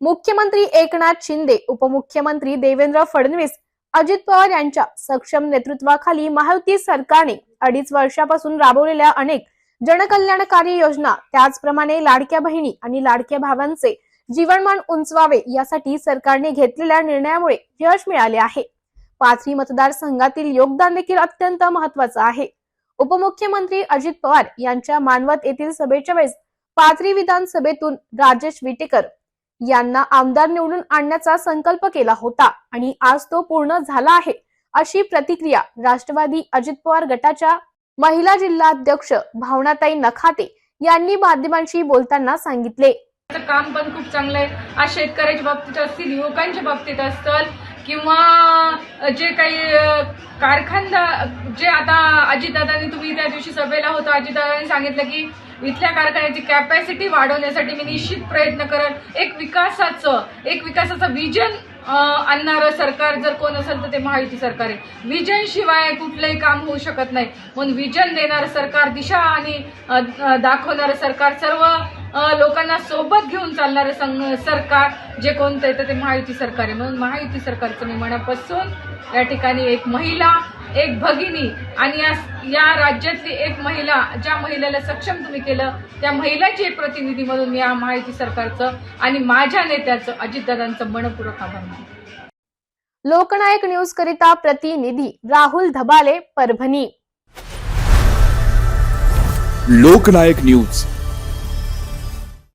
मुख्यमंत्री एकनाथ शिंदे उपमुख्यमंत्री देवेंद्र फडणवीस अजित पवार यांच्या सक्षम नेतृत्वाखाली महायुती सरकारने अडीच वर्षापासून राबवलेल्या अनेक जनकल्याणकारी योजना त्याचप्रमाणे लाडक्या बहिणी आणि लाडक्या भावांचे जीवनमान उंचवावे यासाठी सरकारने घेतलेल्या निर्णयामुळे यश मिळाले आहे. पाथरी मतदारसंघातील योगदान देखील अत्यंत महत्वाचं आहे. उपमुख्यमंत्री अजित पवार यांच्या मानवत येथील सभेच्या वेळेस पाथरी विधानसभेतून राजेश विटेकर यांना आमदार निवडून आणण्याचा संकल्प केला होता आणि आज तो पूर्ण झाला आहे अशी प्रतिक्रिया राष्ट्रवादी अजित पवार गटाच्या महिला जिल्हाध्यक्ष भावनाताई नखाते यांनी माध्यमांशी बोलताना सांगितले. काम पण खूप चांगलं आहे. आज शेतकऱ्याच्या बाबतीत असतील युवकांच्या बाबतीत असतील किंवा जे काही कारखानदार जे आता अजितदादांनी तुम्ही त्या दिवशी सभेला होता अजितदादांनी सांगितलं की इथल्या कारखान्याची कॅपॅसिटी वाढवण्यासाठी मी निश्चित प्रयत्न करेन एक विकासाचं एक विकासाचं विजन आणणारं सरकार जर कोण असेल तर ते महायुती सरकार आहे. विजन शिवाय कुठलंही काम होऊ शकत नाही. म्हणून विजन देणारं सरकार दिशा आणि दाखवणारं सरकार सर्व लोकांना सोबत घेऊन चालणारं संघ सरकार जे कोणतं येतं ते महायुती सरकार आहे. म्हणून महायुती सरकारचं मी मनापासून या ठिकाणी एक महिला एक भगिनी आणि या या राज्यातली एक महिला ज्या महिलेला सक्षम तुम्ही केलं त्या महिलाची एक प्रतिनिधी म्हणून मी या महायुती सरकारचं आणि माझ्या नेत्याचं अजितदादांचं मनपूर्वक आभार मानते. लोकनायक न्यूज करिता प्रतिनिधी राहुल धबाले परभणी. लोकनायक न्यूज.